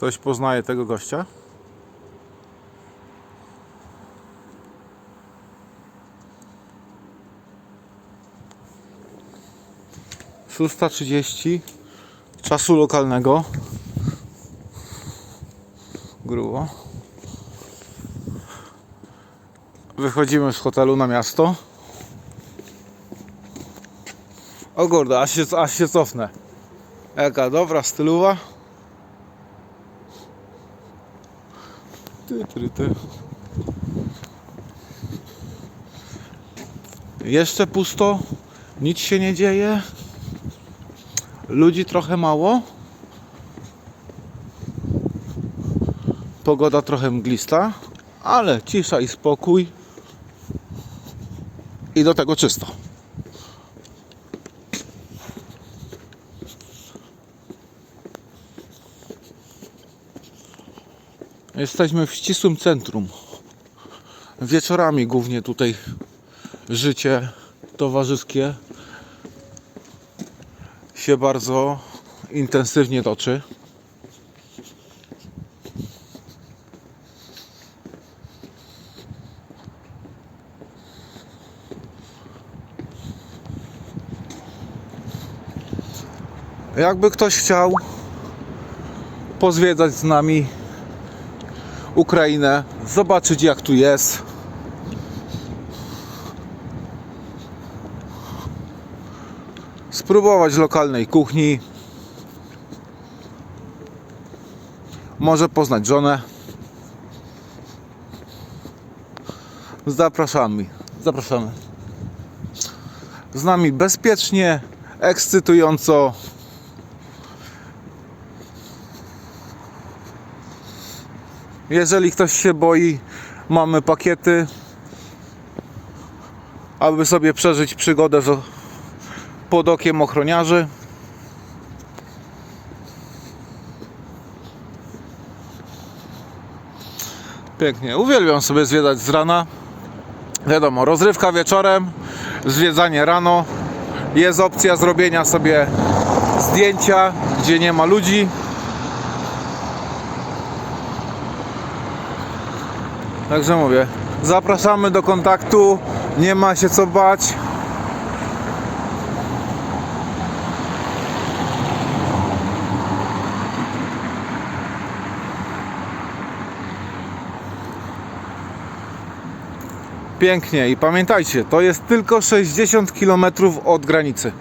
Ktoś poznaje tego gościa? Szósta trzydzieści czasu lokalnego. Grubo. Wychodzimy z hotelu na miasto. O kurde, aż się, aż się cofnę. Jaka dobra stylowa. Ty, ty, ty. Jeszcze pusto, nic się nie dzieje. Ludzi trochę mało. Pogoda trochę mglista, ale cisza i spokój. I do tego czysto. Jesteśmy w ścisłym centrum. Wieczorami głównie tutaj życie towarzyskie się bardzo intensywnie toczy. Jakby ktoś chciał pozwiedzać z nami Ukrainę, zobaczyć jak tu jest. Spróbować lokalnej kuchni. Może poznać żonę. Zapraszamy. Zapraszamy. Z nami bezpiecznie, ekscytująco. Jeżeli ktoś się boi, mamy pakiety, aby sobie przeżyć przygodę z, pod okiem ochroniarzy. Pięknie. Uwielbiam sobie zwiedzać z rana. Wiadomo, rozrywka wieczorem, zwiedzanie rano. Jest opcja zrobienia sobie zdjęcia, gdzie nie ma ludzi. Także mówię, zapraszamy do kontaktu, nie ma się co bać. Pięknie i pamiętajcie, to jest tylko 60 km od granicy.